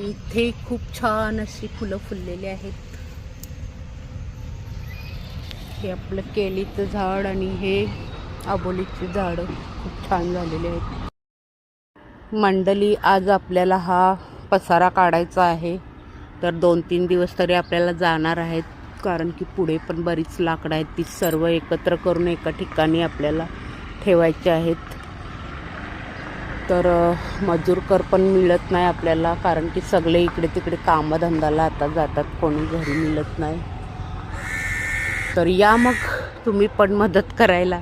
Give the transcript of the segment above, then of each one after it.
इथे खूप छान अशी फुलं फुललेली आहेत. हे आपलं केलीचं झाड आणि हे आबोलीचे झाड खूप छान झालेले आहेत. मंडली आज आपल्याला हा पसारा काढायचा आहे. तर दोन तीन दिवस तरी आपल्याला जाणार आहेत. कारण की पुढे पण बरीच लाकडं आहेत. ती सर्व एकत्र करून एका ठिकाणी आपल्याला ठेवायचे आहेत. तर मजूर कर पण मिळत नाही आपल्याला कारण की सगळे इकडे तिकडे कामधंदाला आता जातात कोणी घरी मिळत नाही. तर या मग तुम्ही पण मदत करायला.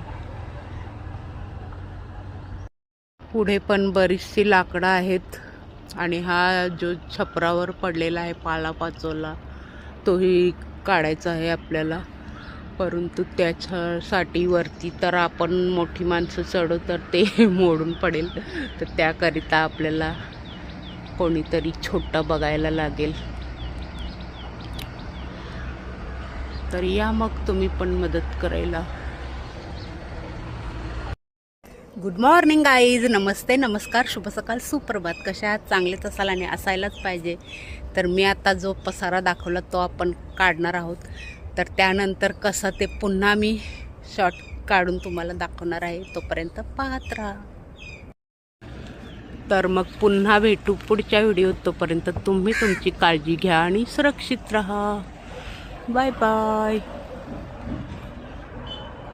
पुढे पण बरीचशी लाकडं आहेत आणि हा जो छपरावर पडलेला आहे पालापाचोला तोही काढायचा आहे आपल्याला. परंतु त्याच्यासाठी वरती तर आपण मोठी माणसं चढू तर ते मोडून पडेल. तर त्याकरिता आपल्याला कोणीतरी छोटं बघायला लागेल. तर या मग तुम्ही पण मदत करायला. गुड मॉर्निंग आईज नमस्ते नमस्कार. शुभ सकाळ सुप्रभात. कशा आहात? चांगलेच असाल आणि असायलाच पाहिजे. तर मी आता जो पसारा दाखवला तो आपण काढणार आहोत. तर त्यानंतर कसं ते पुन्हा मी शॉर्ट काढून तुम्हाला दाखवणार आहे तोपर्यंत पाहत राहा. तर मग पुन्हा भेटू पुढच्या व्हिडिओत तोपर्यंत तुम्ही तुमची काळजी घ्या आणि सुरक्षित राहा. Bye bye